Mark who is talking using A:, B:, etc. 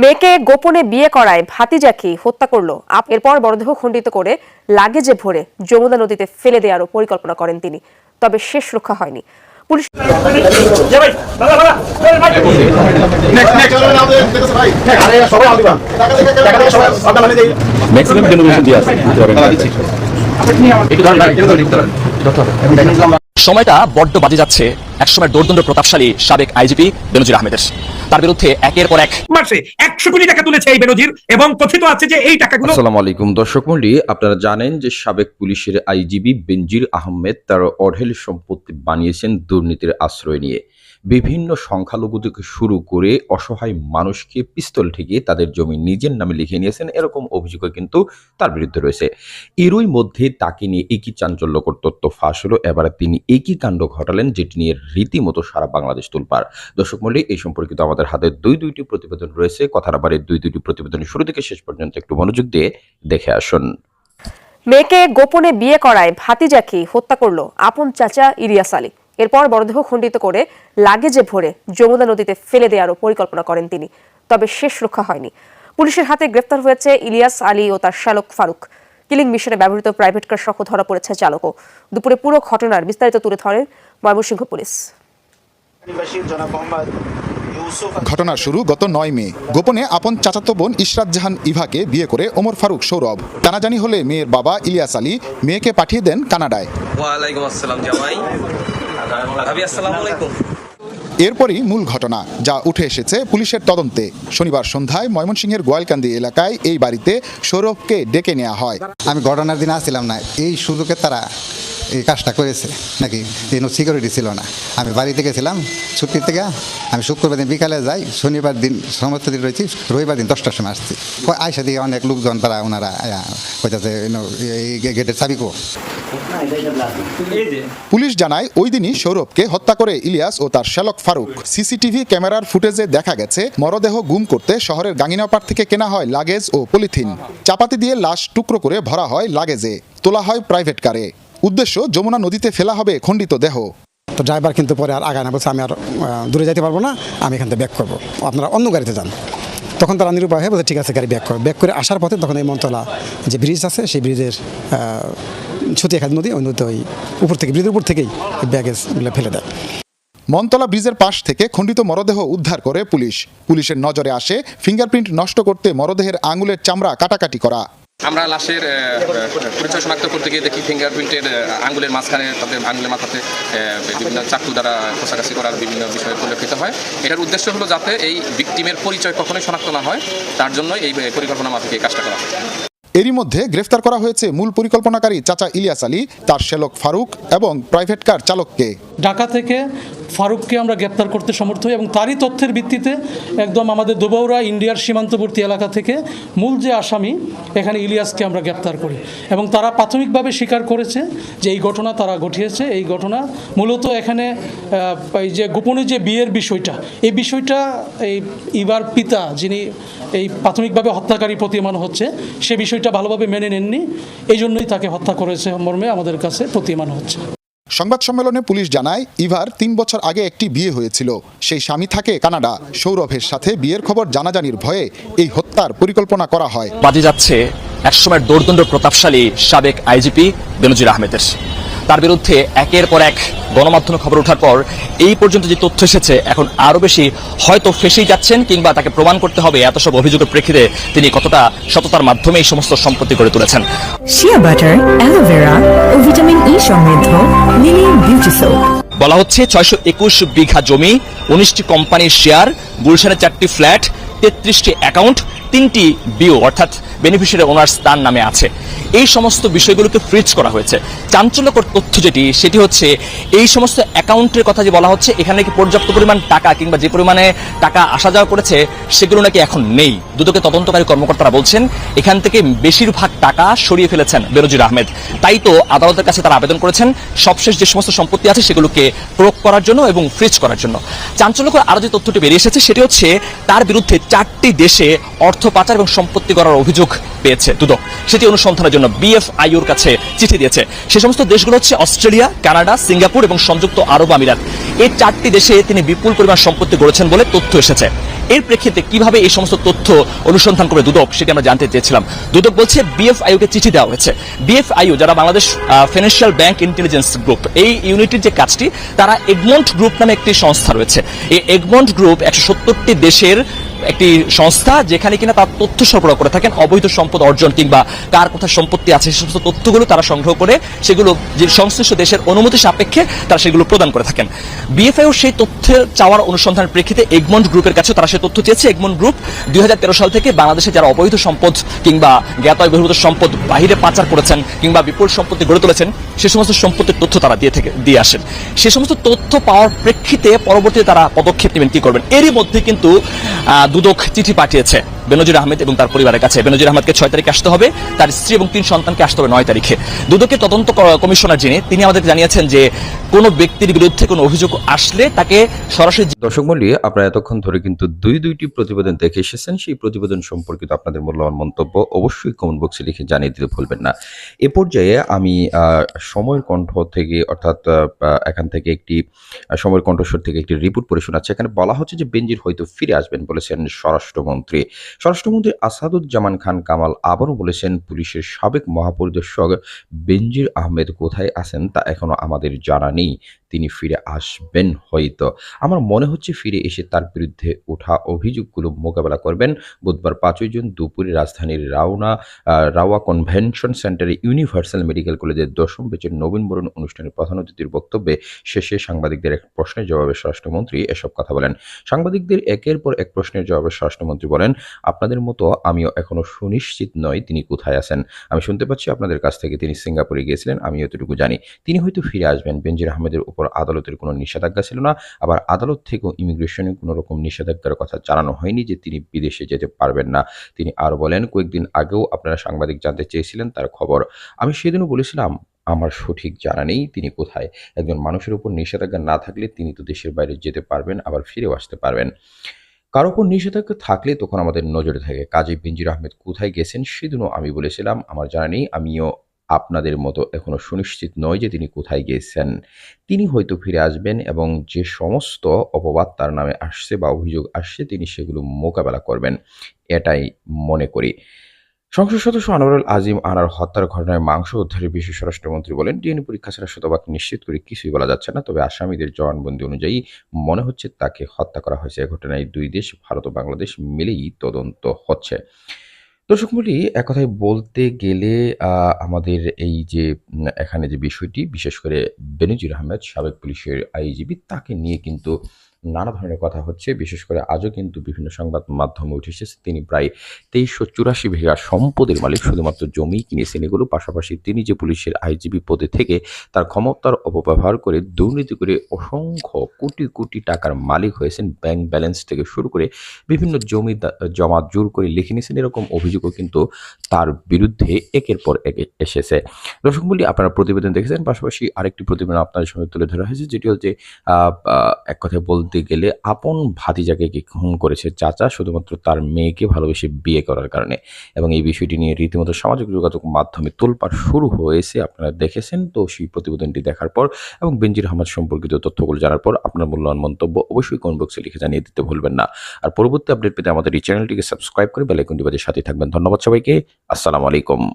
A: মেয়েকে গোপনে বিয়ে করায় ভাতিজাকে হত্যা করল? এরপর মরদেহ খণ্ডিত করে লাগেজে ভরে যমুনা নদীতে ফেলে দেওয়ারও পরিকল্পনা করেন তিনি। তবে শেষ রক্ষা হয়নি। পুলিশ
B: ম্যাক্সিমাম
C: সময়টা বড্ড বাজে যাচ্ছে। একসময় দৌর্দণ্ড প্রতাপশালী সাবেক আইজিপি বেনজির আহমেদের। তার বিরুদ্ধে একের পর এক
D: মাসে একশো কোটি টাকা তুলেছে এই বেনজির এবং কথিত আছে যে এই টাকাগুলো
E: আসসালামু আলাইকুম দর্শক মন্ডলী আপনারা জানেন যে সাবেক পুলিশের আইজিবি বেনজির আহমেদ তার অঢেল সম্পত্তি বানিয়েছেন দুর্নীতির আশ্রয় নিয়ে। বিভিন্ন সংখ্যালঘু থেকে শুরু করে অসহায় মানুষকে পিস্তল ঠেকিয়ে তাদের জমি নিজের নামে লিখে নিয়েছেন, এরকম অভিযোগও কিন্তু তার বিরুদ্ধে রয়েছে। এরই মধ্যে তাকে নিয়ে একই চাঞ্চল্যকর তথ্য ফাঁস হলো। এবারে তিনি একই কাণ্ড ঘটালেন, যেটি নিয়ে রীতিমতো সারা বাংলাদেশ তুলপার দর্শক মন্ডলী এই সম্পর্কিত আমাদের হাতে দুই দুইটি প্রতিবেদন রয়েছে। কথার আবার দুই দুইটি প্রতিবেদন শুরু থেকে শেষ পর্যন্ত একটু মনোযোগ দিয়ে দেখে আসুন।
A: মেয়েকে গোপনে বিয়ে করায় ভাতিজাকে হত্যা করল আপন চাচা ইরিয়াস আলী। এরপর মরদেহ খণ্ডিত করে লাগেজে ভরে যমুনা নদীতে ফেলে দেওয়ারও পরিকল্পনা করেন তিনি। তবে শেষ রক্ষা হয়নি। পুলিশের হাতে গ্রেফতার হয়েছে ইলিয়াস আলী ও তার শ্যালক ফারুক। কিলিং মিশনে ব্যবহৃত প্রাইভেট কার সহ ধরা পড়েছে চালকও। দুপুরে পুরো ঘটনার বিস্তারিত তুলে ধরে ময়মনসিংহ পুলিশ।
F: ঘটনার শুরু গত নয় মে। গোপনে আপন চাচাতো বোন ইশরাত জাহান ইভাকে বিয়ে করে ওমর ফারুক সৌরভ। টানাজানি হলে মেয়ের বাবা ইলিয়াস আলী মেয়েকে পাঠিয়ে দেন কানাডায়।
G: ওয়ালাইকুম আসসালাম জামাই। ভাবি আসসালামু আলাইকুম।
F: এরপরই মূল ঘটনা যা উঠে এসেছে পুলিশের তদন্তে। শনিবার সন্ধ্যায় ময়মনসিংহের গোয়ালকান্দি এলাকায় এই বাড়িতে সৌরভকে ডেকে নেওয়া হয়।
H: আমি ঘটনার দিন আসছিলাম না এই সুযোগে তারা এই কাজটা করেছে নাকি কোনো সিকিউরিটি ছিল না। আমি বাড়িতে গেছিলাম ছুটির থেকে আমি শুক্রবার দিন বিকালে যাই শনিবার দিন সমস্ত দিন রয়েছি রবিবার দিন দশটার সময় আসছি। কয় আয়সা দিয়ে অনেক লোকজন তারা ওনারা এই গেটের চাবিকো
F: পুলিশ জানায় ওই দিনই সৌরভকে হত্যা করে ইলিয়াস ও তার শ্যালক ফারুক। সিসিটিভি ক্যামেরার ফুটেজে দেখা গেছে মরদেহ গুম করতে শহরের গাঙ্গিনাপাড় থেকে কেনা হয় লাগেজ ও পলিথিন। চাপাতি দিয়ে লাশ টুকরো করে ভরা হয় লাগেজে। তোলা হয় প্রাইভেট কারে। উদ্দেশ্য যমুনা নদীতে ফেলা হবে খণ্ডিত দেহ।
I: তো ড্রাইভার কিন্তু পরে আর আগায় না বলছে আমি আর দূরে যেতে পারব না আমি এখান থেকে ব্যাক করব। আপনারা অন্য গাড়িতে যান। তখন তারা নিরুপায় হয়ে বলছে ঠিক আছে গাড়ি ব্যাক করো ব্যাক করে আসার পথে তখন এই মন্তলা যে ব্রিজ আছে সেই ব্রিজের ছুটি খাদ নদী ওই নদীতে ওই উপর থেকে ব্রিজের উপর থেকেই ব্যাগেজগুলো ফেলে দেয়।
F: মনতলা ব্রিজের পাশ থেকে খণ্ডিত মরদেহ উদ্ধার করে পুলিশ। পুলিশের নজরে আসে ফিঙ্গারপ্রিন্ট নষ্ট করতে মরদেহের আঙুলের চামড়া কাটাকাটি করা।
G: আমরা লাশের পরিচয় শনাক্ত করতে গিয়ে দেখি ফিঙ্গারপ্রিন্টের আঙ্গুলের মাঝখানে তাদের আঙ্গুলের মাথাতে আহ, বিভিন্ন চাকু দ্বারা খোসাকাছি করার বিভিন্ন বিষয় পরিলক্ষিত হয়। এটার উদ্দেশ্য হলো যাতে এই ভিকটিমের পরিচয় কখনোই শনাক্ত না হয় তার জন্য এই পরিকল্পনা মাফিক এই কাজটা করা হয়।
F: এরই মধ্যে গ্রেফতার করা হয়েছে মূল পরিকল্পনাকারী চাচা ইলিয়াস আলী, তার শ্যালক ফারুক এবং প্রাইভেট কার চালককে।
J: ঢাকা থেকে ফারুককে আমরা গ্রেপ্তার করতে সমর্থ হই এবং তারই তথ্যের ভিত্তিতে একদম আমাদের দুবৌরা, ইন্ডিয়ার সীমান্তবর্তী এলাকা থেকে মূল যে আসামি, এখানে ইলিয়াসকে আমরা গ্রেপ্তার করি এবং তারা প্রাথমিকভাবে স্বীকার করেছে যে এই ঘটনা তারা ঘটিয়েছে। এই ঘটনা মূলত এখানে এই যে গোপনে যে বিয়ের বিষয়টা, এই বিষয়টা এই ইবার পিতা যিনি এই প্রাথমিকভাবে হত্যাকারী প্রতীয়মান হচ্ছে, সে বিষয়টা ভালোভাবে মেনে নেননি। এই জন্যই তাকে হত্যা করেছে মর্মে আমাদের কাছে প্রতিমান হচ্ছে।
F: সংবাদ সম্মেলনে পুলিশ জানায় ইভার তিন বছর আগে একটি বিয়ে হয়েছিল। সেই স্বামী থাকে কানাডা। সৌরভের সাথে বিয়ের খবর জানাজানির ভয়ে এই হত্যার পরিকল্পনা করা হয়।
C: বাজে যাচ্ছে একসময় দৌর্দণ্ড প্রতাপশালী সাবেক আইজিপি বেনজির আহমেদের। তার বিরুদ্ধে একের পর এক গণমাধ্যমে খবর ওঠার পর এই পর্যন্ত যে তথ্য এসেছে এখন আরও বেশি হয়তো ফেসেই যাচ্ছেন কিংবা তাকে প্রমাণ করতে হবে। এত সব অভিযোগের প্রেক্ষিতে তিনি কতটা সততার মাধ্যমে এই সমস্ত সম্পত্তি গড়ে তুলেছেন।
K: শিয়া বাটার অ্যালোভেরা ও ভিটামিন ই সমৃদ্ধ মিনি বিউটি সোপ
C: বলা হচ্ছে ছয়শো একুশ বিঘা জমি উনিশটি কোম্পানির শেয়ার গুলশানের চারটি ফ্ল্যাট তেত্রিশটি অ্যাকাউন্ট তিনটি বিও অর্থাৎ বেনিফিশিয়ারি ওনার্স তার নামে আছে। এই সমস্ত বিষয়গুলোকে ফ্রিজ করা হয়েছে। চাঞ্চল্যকর তথ্য যেটি, সেটি হচ্ছে এই সমস্ত অ্যাকাউন্টের কথা যে বলা হচ্ছে, এখানে কি পর্যাপ্ত পরিমাণ টাকা কিংবা যে পরিমাণে টাকা আসা যাওয়া করেছে, সেগুলো নাকি এখন নেই। দুদকে তদন্তকারী কর্মকর্তারা বলছেন, এখান থেকে বেশিরভাগ টাকা সরিয়ে ফেলেছেন বেরোজির আহমেদ। তাই তো আদালতের কাছে তারা আবেদন করেছেন, সবশেষ যে সমস্ত সম্পত্তি আছে সেগুলোকে প্রয়োগ করার জন্য এবং ফ্রিজ করার জন্য। চাঞ্চল্যকর আরও যে তথ্যটি বেরিয়ে এসেছে, সেটি হচ্ছে তার বিরুদ্ধে চারটি দেশে অর্থ পাচার এবং সম্পত্তি করার অভিযোগ পেয়েছে। দুদক, সেটি অনুসন্ধানের জন্য বিএফআইউর কাছে চিঠি দিয়েছে। সে সমস্ত দেশগুলো হচ্ছে অস্ট্রেলিয়া, কানাডা, সিঙ্গাপুর এবং সংযুক্ত আরব আমিরাত। এই চারটি দেশে তিনি বিপুল পরিমাণ সম্পত্তি গড়েছেন বলে তথ্য এসেছে। এর প্রেক্ষিতে কীভাবে এই সমস্ত তথ্য অনুসন্ধান করে দুদক, সেটি আমরা জানতে চেয়েছিলাম। দুদক বলছে বিএফআইউ কে চিঠি দেওয়া হয়েছে। বিএফআইউ, যারা Bangladesh financial bank intelligence group এই ইউনিটির যে কাজটি, তারা এগমন্ট গ্রুপ নামে একটি সংস্থা রয়েছে। এই এগমন্ট গ্রুপ একশো সত্তরটি দেশের একটি সংস্থা যেখানে কিনা তার তথ্য সরবরাহ করে থাকেন, অবৈধ সম্পদ অর্জন কিংবা কার কোথায় সম্পত্তি আছে সে সমস্ত তথ্যগুলো তারা সংগ্রহ করে সেগুলো যে সংশ্লিষ্ট দেশের অনুমতি সাপেক্ষে তারা সেগুলো প্রদান করে থাকেন। বিএফআইও সেই তথ্য চাওয়ার অনুসন্ধানের প্রেক্ষিতে এগমন্ড গ্রুপের কাছে তারা সেই তথ্য চেয়েছে। এগমন্ট গ্রুপ দুই হাজার তেরো সাল থেকে বাংলাদেশে যারা অবৈধ সম্পদ কিংবা জ্ঞাত বহির্ভূত সম্পদ বাহিরে পাচার করেছেন কিংবা বিপুল সম্পত্তি গড়ে তুলেছেন, সে সমস্ত সম্পত্তির তথ্য তারা দিয়ে থেকে, দিয়ে আসেন। সে সমস্ত তথ্য পাওয়ার প্রেক্ষিতে পরবর্তীতে তারা পদক্ষেপ নেবেন, কি করবেন? এরই মধ্যে কিন্তু দুদক চিঠি পাঠিয়েছে। বেনজির আহমেদ এবং তার পরিবারের কাছে। বেনজির আহমেদকে ছয় তারিখে আসতে হবে, তার স্ত্রী এবং তিন সন্তানকে আসতে হবে নয় তারিখে। দুদকের তদন্ত কমিশনার যিনি, তিনি আমাদের জানিয়েছেন যে কোনো ব্যক্তির বিরুদ্ধে কোনো অভিযোগ আসলে তাকে সরাসরি
E: দর্শক মন্ডলী, আপনারা এতক্ষণ ধরে কিন্তু দুই দুইটি প্রতিবেদন দেখে এসেছেন। সেই প্রতিবেদন সম্পর্কিত আপনাদের মূল্যবান মন্তব্য অবশ্যই কমেন্ট বক্সে লিখে জানিয়ে দিতে ভুলবেন না। এ পর্যায়ে আমি সময়ের কণ্ঠ থেকে, অর্থাৎ এখান থেকে একটি সময়ের কণ্ঠস্বর থেকে একটি রিপোর্ট পড়ে শোনাচ্ছে। এখানে বলা হচ্ছে যে বেনজির হয়তো ফিরে আসবেন বলেছেন স্বরাষ্ট্রমন্ত্রী। স্বরাষ্ট্রমন্ত্রী আসাদুজ্জামান খান কামাল আবারও বলেছেন, পুলিশের সাবেক মহাপরিদর্শক বেনজির আহমেদ কোথায় আছেন তা এখনও আমাদের জানা নেই। তিনি ফিরে আসবেন হয়তো। আমার মনে হচ্ছে ফিরে এসে তার বিরুদ্ধে ওঠা অভিযোগগুলো মোকাবেলা করবেন। বুধবার পাঁচই জুন দুপুরে রাজধানীর রাওনা রাওয়া কনভেনশন সেন্টারে ইউনিভার্সাল মেডিকেল কলেজের দশম বেচের নবীনবরণ অনুষ্ঠানের প্রধান অতিথির বক্তব্যে শেষে সাংবাদিকদের এক প্রশ্নের জবাবে স্বরাষ্ট্রমন্ত্রী এসব কথা বলেন। সাংবাদিকদের একের পর এক প্রশ্নের জবাবে স্বরাষ্ট্রমন্ত্রী বলেন আপনাদের মতো আমিও এখনও সুনিশ্চিত নই তিনি কোথায় আছেন। আমি শুনতে পাচ্ছি আপনাদের কাছ থেকে তিনি সিঙ্গাপুরে গিয়েছিলেন আমি এতটুকু জানি। তিনি হয়তো ফিরে আসবেন। বেনজির আহমেদের উপর আদালতের কোনো নিষেধাজ্ঞা ছিল না। আবার আদালত থেকেও ইমিগ্রেশনে কোনো রকম নিষেধাজ্ঞার কথা জানানো হয়নি যে তিনি বিদেশে যেতে পারবেন না। তিনি আরও বলেন, কয়েকদিন আগেও আপনারা সাংবাদিক জানতে চেয়েছিলেন তার খবর। আমি সেদিনও বলেছিলাম, আমার সঠিক জানা নেই তিনি কোথায়। একজন মানুষের উপর নিষেধাজ্ঞা না থাকলে তিনি তো দেশের বাইরে যেতে পারবেন, আবার ফিরেও আসতে পারবেন। কারও উপর নিষেধাজ্ঞা থাকলে তখন আমাদের নজরে থাকে। কাজী বিনজির আহমেদ কোথায় গেছেন সেদিনও আমি বলেছিলাম, আমার জানা নেই, আমিও আপনাদের মতো এখনও সুনিশ্চিত নয় যে তিনি কোথায় গিয়েছেন তিনি হয়তো ফিরে আসবেন এবং যে সমস্ত অপবাদ তার নামে আসছে বা অভিযোগ আসছে, তিনি সেগুলো মোকাবেলা করবেন, এটাই মনে করি। সংসদ সদস্য আনোয়ারুল আজিম আনার হত্যার ঘটনায় মাংস উদ্ধারের বিষয়ে স্বরাষ্ট্রমন্ত্রী বলেন, ডিএনএ পরীক্ষা ছাড়া শতভাগ নিশ্চিত করে কিছুই বলা যাচ্ছে না, তবে আসামিদের জবানবন্দি অনুযায়ী মনে হচ্ছে তাকে হত্যা করা হয়েছে। এ ঘটনায় দুই দেশ, ভারত ও বাংলাদেশ মিলেই তদন্ত হচ্ছে। দর্শক মন্ডলী এক কথায় বলতে গেলে আমাদের এই যে এখানে যে বিষয়টি, বিশেষ করে বেনজির আহমেদ, সাবেক পুলিশের আইজিবি তাকে নিয়ে কিন্তু নানা ধরনের কথা হচ্ছে। বিশেষ করে আজও কিন্তু বিভিন্ন সংবাদ মাধ্যমে উঠে এসেছে তিনি প্রায় তেইশশো চুরাশি বিঘা সম্পদের মালিক। শুধুমাত্র জমি কিনেছেন এগুলো পাশাপাশি তিনি যে পুলিশের আইজিবি পদে থেকে তার ক্ষমতার অপব্যবহার করে দুর্নীতি করে অসংখ্য কোটি কোটি টাকার মালিক হয়েছেন, ব্যাংক ব্যালেন্স থেকে শুরু করে বিভিন্ন জমি জমা জোর করে লিখে নিয়েছেন, এরকম অভিযোগও কিন্তু তার বিরুদ্ধে একের পর এক এসেছে। দর্শক মূল্য আপনারা প্রতিবেদন দেখেছেন, পাশাপাশি আরেকটি প্রতিবেদন আপনাদের সঙ্গে তুলে ধরা হয়েছে, যেটি হচ্ছে এক কথায় বলতে গেলে আপন ভাতিজাকে কি খুন করেছে চাচা শুধুমাত্র তার মেয়েকে ভালোবেসে বিয়ে করার কারণে। এবং এই বিষয়টি নিয়ে রীতিমতো সামাজিক যোগাযোগ মাধ্যমে তোলপাড় শুরু হয়েছে, আপনারা দেখেছেন। তো সেই প্রতিবেদনটি দেখার পর এবং বেনজির আহমদ সম্পর্কিত তথ্যগুলো জানার পর আপনার মূল্যবান মন্তব্য অবশ্যই কমেন্ট বক্সে লিখে জানিয়ে দিতে ভুলবেন না। আর পরবর্তী আপডেট পেতে আমাদের এই চ্যানেলটিকে সাবস্ক্রাইব করে বেলাইকনটি বাজে সাথে থাকবেন। ধন্যবাদ সবাইকে। আসসালামু আলাইকুম।